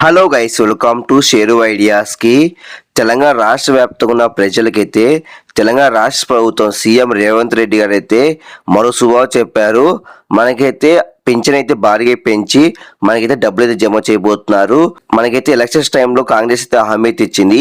Hello guys welcome to Sheru ఐడియాస్కి Telangana రాష్ట్ర వ్యాప్తంగా ఉన్న ప్రజలకైతే తెలంగాణ రాష్ట్ర ప్రభుత్వం సీఎం రేవంత్ రెడ్డి గారు అయితే మరో శుభావ చెప్పారు మనకైతే పింఛన్ అయితే భారీగా పెంచి మనకైతే డబ్బులు అయితే జమ చేయబోతున్నారు. మనకైతే ఎలక్షన్స్ టైంలో కాంగ్రెస్ అయితే హామీ అయితే ఇచ్చింది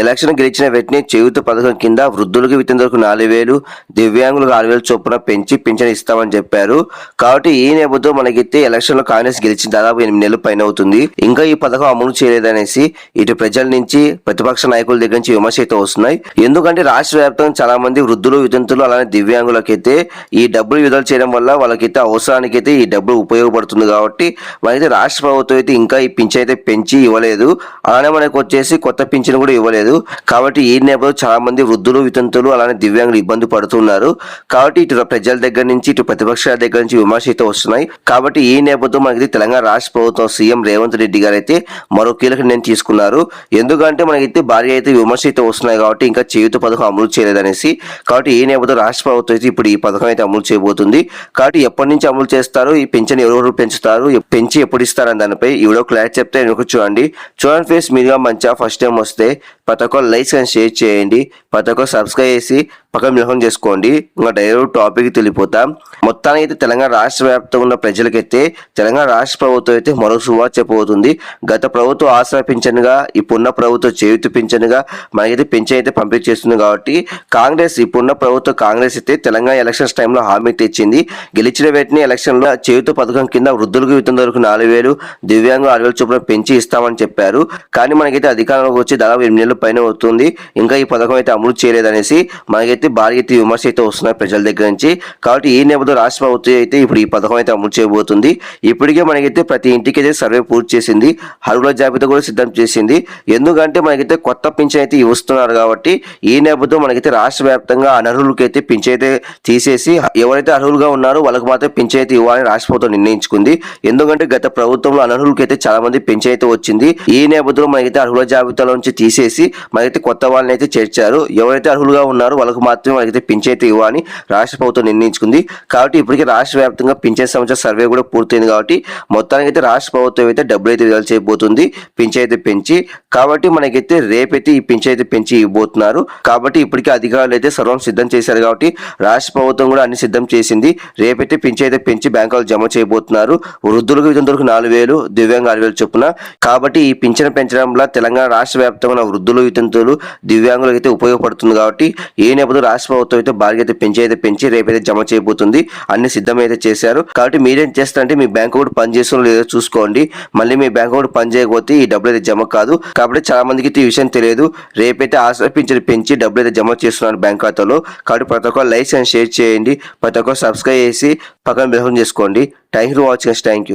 ఎలక్షన్ గెలిచిన వెంటనే చేయుత పథకం కింద వృద్ధులకు వితంతులకు నాలుగు వేలు దివ్యాంగులకు ఆరు వేలు చొప్పున పెంచి పెన్షన్ ఇస్తామని చెప్పారు. కాబట్టి ఈ నేపథ్యంలో మనకైతే ఎలక్షన్లో కాంగ్రెస్ గెలిచిన దాదాపు ఎనిమిది నెలలు పైన అవుతుంది ఇంకా ఈ పథకం అమలు చేయలేదనేసి ఇటు ప్రజల నుంచి ప్రతిపక్ష నాయకుల దగ్గర నుంచి విమర్శ అయితే వస్తున్నాయి. ఎందుకంటే రాష్ట్ర వ్యాప్తంగా చాలా మంది వృద్ధులు వితంతులు అలానే దివ్యాంగులకైతే ఈ డబ్బులు విడుదల చేయడం వల్ల వాళ్ళకైతే అవసరానికి అయితే ఈ డబ్బులు ఉపయోగపడుతుంది కాబట్టి మనైతే రాష్ట్ర ప్రభుత్వం అయితే ఇంకా ఈ పింఛన్ అయితే పెంచి ఇవ్వలేదు. అలానే మనకు వచ్చేసి కొత్త పింఛన్ కూడా ఇవ్వలేదు. కాబట్టి ఈ నేపథ్యంలో చాలా మంది వృద్ధులు వితంతులు అలానే దివ్యాంగులు ఇబ్బంది పడుతున్నారు. కాబట్టి ఇటు ప్రజల దగ్గర నుంచి ఇటు ప్రతిపక్షాల దగ్గర నుంచి విమర్శ అయితే వస్తున్నాయి. కాబట్టి ఈ నేపథ్యం మనకి తెలంగాణ రాష్ట్ర ప్రభుత్వం సీఎం రేవంత్ రెడ్డి గారు అయితే మరో కీలక నిర్ణయం తీసుకున్నారు. ఎందుకంటే మనకైతే భారీ అయితే విమర్శ అయితే వస్తున్నాయి కాబట్టి ఇంకా చేయుత పథకం అమలు చేయలేదనేసి. కాబట్టి ఈ నేపథ్యంలో రాష్ట్ర ప్రభుత్వం అయితే ఇప్పుడు ఈ పథకం అయితే అమలు చేయబోతుంది. కాబట్టి ఎప్పటి నుంచి అమలు చేస్తారు. ఈ పెన్షన్ ఎవరెవరు పెంచుతారు? పెంచి ఎప్పుడు ఇస్తారని దానిపై ఈ క్లారిటీ చెప్తే వెనుక చూడండి. చూడండి ఫేస్ మీరుగా మంచిగా ఫస్ట్ టైం వస్తే ప్రతి లైక్స్ అండ్ షేర్ చేయండి. ప్రతి సబ్స్క్రైబ్ చేసి పక్కన మిలకం చేసుకోండి. ఇంకా డైరెక్ట్ టాపిక్ తెలిపోతాం. మొత్తానికి అయితే తెలంగాణ రాష్ట్ర వ్యాప్తంగా ఉన్న ప్రజలకైతే తెలంగాణ రాష్ట్ర ప్రభుత్వం అయితే మరో శుభార్త చెప్పబోతుంది. గత ప్రభుత్వం ఆశ్రయ పింఛన్గా ఇప్పుడున్న ప్రభుత్వం చేయుతు పింఛన్గా మనకైతే పింఛన్ అయితే పంపిణీ చేస్తుంది కాబట్టి కాంగ్రెస్ ఇప్పుడున్న ప్రభుత్వం కాంగ్రెస్ అయితే తెలంగాణ ఎలక్షన్స్ టైంలో హామీ తెచ్చింది. గెలిచిన ఎలక్షన్ ఎలక్షన్లో చేయుత పథకం కింద వృద్ధులకు వితంతులకు నాలుగు వేలు దివ్యాంగ ఆరు వేలు చొప్పున పెంచి ఇస్తామని చెప్పారు. కానీ మనకైతే అధికారంలోకి వచ్చి దాదాపు ఎనిమిది నెలల పైన అవుతుంది ఇంకా ఈ పథకం అయితే అమలు చేయలేదనేసి మనకైతే భారీ అయితే విమర్శ అయితే వస్తున్నాయి ప్రజల దగ్గర నుంచి. కాబట్టి ఈ నేపథ్యంలో రాష్ట్ర ప్రభుత్వం అయితే ఇప్పుడు ఈ పథకం అయితే అమలు చేయబోతుంది. ఇప్పటికే మనకైతే ప్రతి ఇంటికి అయితే సర్వే పూర్తి చేసింది. అర్హుల జాబితా కూడా సిద్ధం చేసింది. ఎందుకంటే మనకైతే కొత్త పింఛన్ అయితే ఇస్తున్నారు కాబట్టి ఈ నేపథ్యం మనకైతే రాష్ట్ర వ్యాప్తంగా అనర్హులకైతే పింఛన్ అయితే తీసేసి ఎవరైతే అర్హులుగా ఉన్నారో వాళ్ళకి మాత్రం పింఛన్ ఇవ్వాలని రాష్ట్ర ప్రభుత్వం నిర్ణయించుకుంది. ఎందుకంటే గత ప్రభుత్వంలో అనర్హులకి అయితే చాలా మంది పింఛన్ వచ్చింది. ఈ నేపథ్యంలో మనకైతే అర్హుల జాబితాలో నుంచి తీసేసి మనకైతే కొత్త వాళ్ళని అయితే చేర్చారు. ఎవరైతే అర్హులుగా ఉన్నారో వాళ్ళకి మాత్రమే మనకైతే పింఛన్ ఇవ్వాలని రాష్ట్ర ప్రభుత్వం నిర్ణయించుకుంది. కాబట్టి ఇప్పటికే రాష్ట్ర వ్యాప్తంగా పింఛన్ సంవత్సర సర్వే కూడా పూర్తయింది కాబట్టి మొత్తానికి అయితే రాష్ట్ర ప్రభుత్వం అయితే డబ్బులు అయితే విడుదల చేయబోతుంది. పింఛన్ పెంచి కాబట్టి మనకైతే రేపైతే ఈ పింఛన్ పెంచి ఇవ్వబోతున్నారు. కాబట్టి ఇప్పటికే అధికారులు అయితే సర్వం సిద్ధం చేశారు కాబట్టి రాష్ట్ర ప్రభుత్వం కూడా అన్ని సిద్ధం చేసింది. రేపైతే పింఛన్ అయితే పెంచి బ్యాంకులు జమ చేయబోతున్నారు. వృద్ధులకు విధంతులకు నాలుగు వేలు దివ్యాంగ ఆరు వేలు చొప్పున. కాబట్టి ఈ పింఛన్ పెంచడం వల్ల తెలంగాణ రాష్ట్ర వ్యాప్తంగా వృద్ధులు వితంతులు దివ్యాంగులకు అయితే ఉపయోగపడుతుంది కాబట్టి ఏ నేపథ్యంలో రాష్ట్ర ప్రభుత్వం అయితే భారీ అయితే పెంచి అయితే పెంచి రేపైతే జమ చేయబోతుంది అన్ని సిద్ధమైతే చేశారు. కాబట్టి మీరేం చేస్తారంటే మీ బ్యాంక్ కూడా పని లేదో చూసుకోండి. మళ్ళీ మీ బ్యాంక్ అకౌంట్ పని చేయకపోతే ఈ డబ్బులు అయితే జమ కాదు. కాబట్టి చాలా మందికి అయితే ఈ విషయం తెలియదు. రేపైతే ఆశ్రయ పింఛన్ పెంచి డబ్బులు అయితే జమ చేస్తున్నారు బ్యాంక్ ఖాతాలో. కాబట్టి ప్రతి ఒక్క లైక్స్ అండ్ షేర్ చేయండి. ప్రతి ఒక్క సబ్స్క్రైబ్ చేసి పక్కన బిహేవ్ చేసుకోండి. Thank you watching thank you